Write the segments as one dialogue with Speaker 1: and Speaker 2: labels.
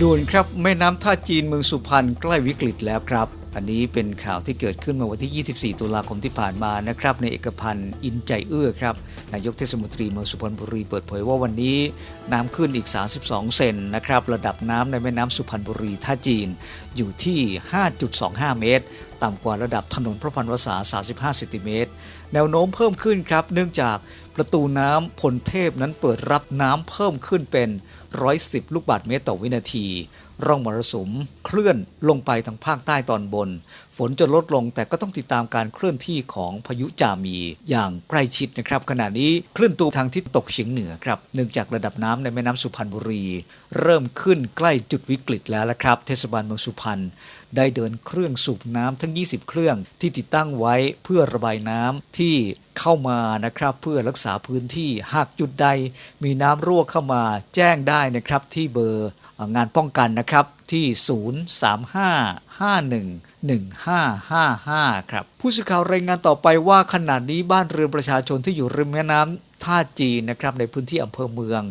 Speaker 1: ด่วนครับแม่น้ำท่าจีนเมืองสุพรรณใกล้วิกฤตแล้วครับ อันนี้เป็นข่าวที่เกิดขึ้นเมื่อวันที่ 24 ตุลาคมที่ผ่านมานะครับ ในเอกพันธ์อินใจเอื้อครับนายกเทศมนตรีเมืองสุพรรณบุรีเปิดเผยว่าวันนี้น้ำขึ้นอีก 32 เซนนะครับ ระดับน้ำในแม่น้ำสุพรรณบุรีท่าจีนอยู่ที่ 5.25 เมตร ต่ำกว่าระดับถนนพระพันวษา 35เซนติเมตร แนวโน้มเพิ่มขึ้นครับ เนื่องจากประตูน้ำพลเทพนั้นเปิดรับน้ำเพิ่มขึ้นเป็น 110 ลูกบาศก์เมตรต่อวินาที ร่องมรสุม เคลื่อนลงไปทางภาคใต้ตอนบน ฝนจะลดลงแต่ก็ต้องติดตามการเคลื่อนที่ของพายุจามีอย่างใกล้ชิดนะครับ ขณะนี้เคลื่อนตัวทางทิศตกเฉียงเหนือครับเนื่องจากระดับน้ำในแม่น้ำสุพรรณบุรี เริ่มขึ้นใกล้จุดวิกฤตแล้วละครับ เทศบาลเมืองสุพรรณได้เดินเครื่องสูบน้ำทั้ง 20 เครื่องที่ติดตั้งไว้เพื่อระบายน้ำที่เข้ามานะครับเพื่อรักษาพื้นที่หากจุดใด มีน้ำรั่วเข้ามาแจ้งได้นะครับที่เบอร์ งานป้องกันนะครับที่ 035511555 ครับ ผู้สื่อข่าวรายงานต่อไปว่าขณะนี้บ้านเรือนประชาชนที่อยู่ริมแม่น้ำ ท่าจีนนะครับในพื้นที่อำเภอเมือง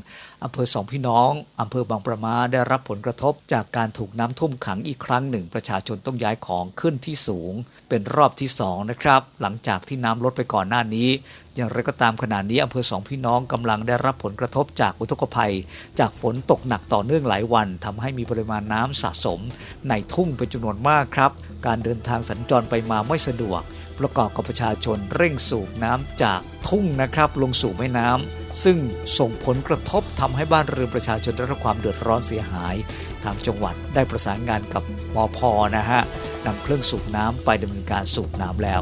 Speaker 1: อำเภอสองพี่น้องอำเภอบางประมาได้รับผลกระทบจากการถูกน้ำท่วมขังอีกครั้งหนึ่ง ประชาชนต้องย้ายของขึ้นที่สูง เป็นรอบที่สองนะครับหลังจากที่น้ำลดไปก่อนหน้านี้ อย่างไรก็ตามขณะนี้อำเภอสองพี่น้องกำลังได้รับผลกระทบจากอุทกภัย จากฝนตกหนักต่อเนื่องหลายวันทำให้มีปริมาณน้ำสะสม ในทุ่งเป็นจำนวนมากครับ การเดินทางสัญจรไปมาไม่สะดวก ประกอบกับประชาชนเร่งสูบน้ำจาก ทุ่งนะครับลงสู่แม่น้ำซึ่งส่งผลกระทบทำให้บ้านเรือนประชาชนได้รับความเดือดร้อนเสียหาย ทางจังหวัดได้ประสานงานกับมอพนะฮะนำเครื่องสูบน้ำไปดำเนินการสูบน้ำแล้ว